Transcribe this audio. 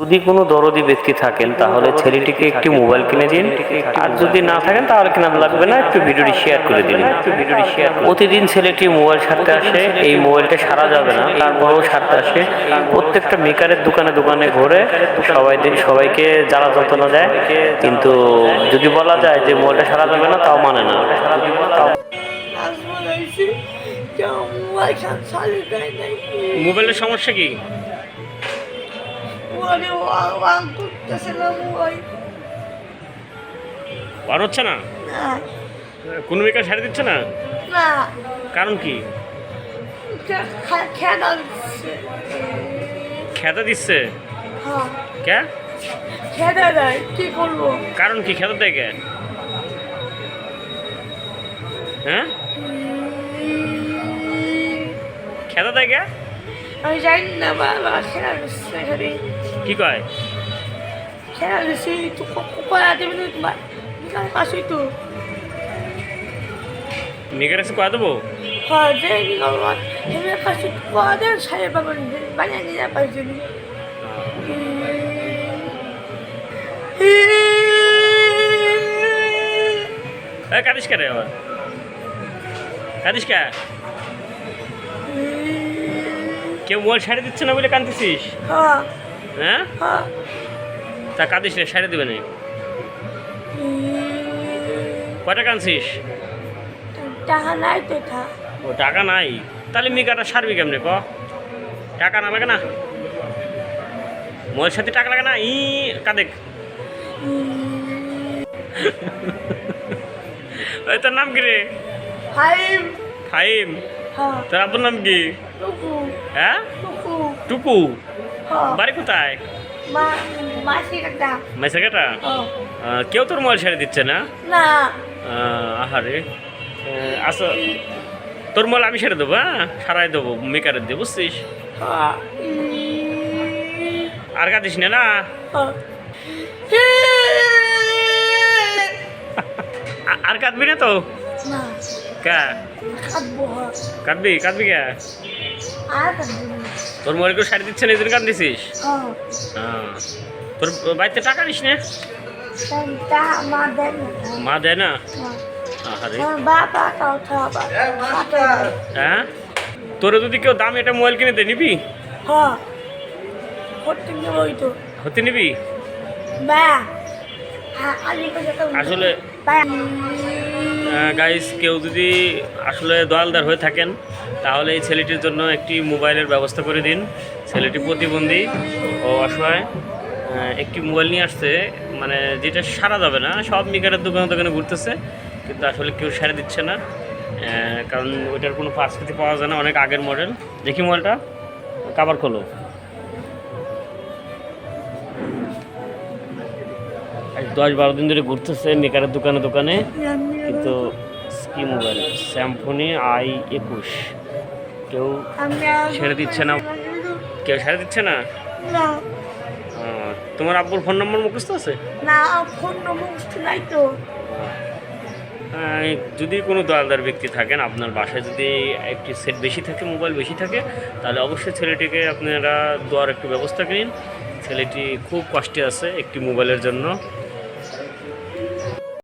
যদি কোনো দরদি ব্যক্তি থাকেন তাহলে ছেলেটিকে একটি মোবাইল কিনে দিন। আর যদি না থাকেন তাহলে কেনা লাগবে না। একটু ভিডিওটি শেয়ার করে দিন। একটু ভিডিওটি শেয়ার প্রতিদিন ছেলেটি মোবাইল সারতে আসে। এই মোবাইলটা সারা যাবে না। তারপরেও সারতে আসে। প্রত্যেকটা মেকারের দোকানে দোকানে ঘুরে। সবাই সবাইকে জ্বালা যন্ত্রণা দেয় কিন্তু যদি বলা যায় যে মোবাইলটা সারা যাবে না তাও মানে না। মোবাইলের সমস্যা কি? ওরে ওয়াং করতেছে না মোবাইল বার হচ্ছে না? কোনো মেকার সারি দিচ্ছে না? না। কারণ কি? খেলা দিচ্ছে। খেতা দিচ্ছে? হ্যাঁ। কে? খেলা দেয়। কি করব? কারণ কি? খেতা দেয় কে? হ্যাঁ? খেতা দেয় কে? আমি জানি না বাবা দিচ্ছে এখানে। কি কয়? খেলা দিচ্ছে তো করা দেবে না তোমার বিকাল পাশে তো। মেকার এসে কয়া দেবো? হ্যাঁ যে বিকাল হেমে পাশে করা দেবে সাহেব বাবা বানিয়ে নিয়ে পারছি এ কাঁদিস কে রে আবার? কাঁদিস কে? কেউ মোবাইল সারি দিচ্ছে না বলে কাঁদতেছিস? হ্যাঁ। হ্যাঁ? তা কাঁদিস রে সারি দেবে না। কয়টা কাঁদছিস? টাকা নাই তো ও টাকা নাই? তাহলে মিকাটা সারবি কেমনে ক? টাকা না লাগে না? মোয়ের সাথে টাকা লাগে না? ই কাদেক। ওই তোর নাম কি রে? ফাইভ ফাইম হ্যাঁ। তোর আব্বুর নাম কি? টুকু হ্যাঁ? টুকু টুকু বাড়ি কোথায়? মা মাসি কাটা মেসাকেটা ও কেউ তোর মোবাইল ছেড়ে দিচ্ছে না? না। আহ, আহারে। আচ্ছা তোর মোবাইল আমি ছেড়ে দেবো হ্যাঁ? সারাই দেবো মেকারের দিয়ে বুঝছিস? হ্যাঁ। আর কাঁদিস না না? হ্যাঁ আর কাঁদবি না তো? হ্যাঁ কাঁদবি। কাঁদবি? কে? তোর মোবাইল কেউ সারি দিচ্ছে না জন্য কান্দিছিস হ্যাঁ। হ্যাঁ। তোর বাড়িতে টাকা নিস না? মা দেয় না। হ্যাঁ। হ্যাঁ? তোর যদি কেউ দাম এটা মোবাইল কিনে দে নিবি? হতে নিবি? আসলে গাইস কেউ যদি আসলে দয়ালদার হয়ে থাকেন, তাহলে এই ছেলেটির জন্য একটি মোবাইলের ব্যবস্থা করে দিন। ছেলেটি প্রতিবন্ধী ও অসহায়। একটি মোবাইল নিয়ে আসছে মানে যেটা সারা যাবে না, সব মিকারের দোকানে দোকানে ঘুরতেছে, কিন্তু আসলে কেউ সারা দিচ্ছে না। কারণ ওইটার কোনো পার্সপাতি পাওয়া যায় না, অনেক আগের মডেল দেখি মোবাইলটা কাবার খোলো। দশ বারো দিন ধরে ঘুরতেছে মেকারের দোকানে দোকানে। কিন্তু কি মোবাইল স্যামফোনি আই একুশ। কেউ ছেড়ে দিচ্ছে না। কেউ ছেড়ে দিচ্ছে না? তোমার আব্বুর ফোন নম্বর মুখস্থ আছে? না ফোন নম্বর নাই তো। যদি কোনো দয়ালদার ব্যক্তি থাকেন আপনার বাসায় যদি একটি সেট বেশি থাকে মোবাইল বেশি থাকে তাহলে অবশ্যই ছেলেটিকে আপনারা দেওয়ার একটু ব্যবস্থা করিন ছেলেটি খুব কষ্টে আছে একটি মোবাইলের জন্য।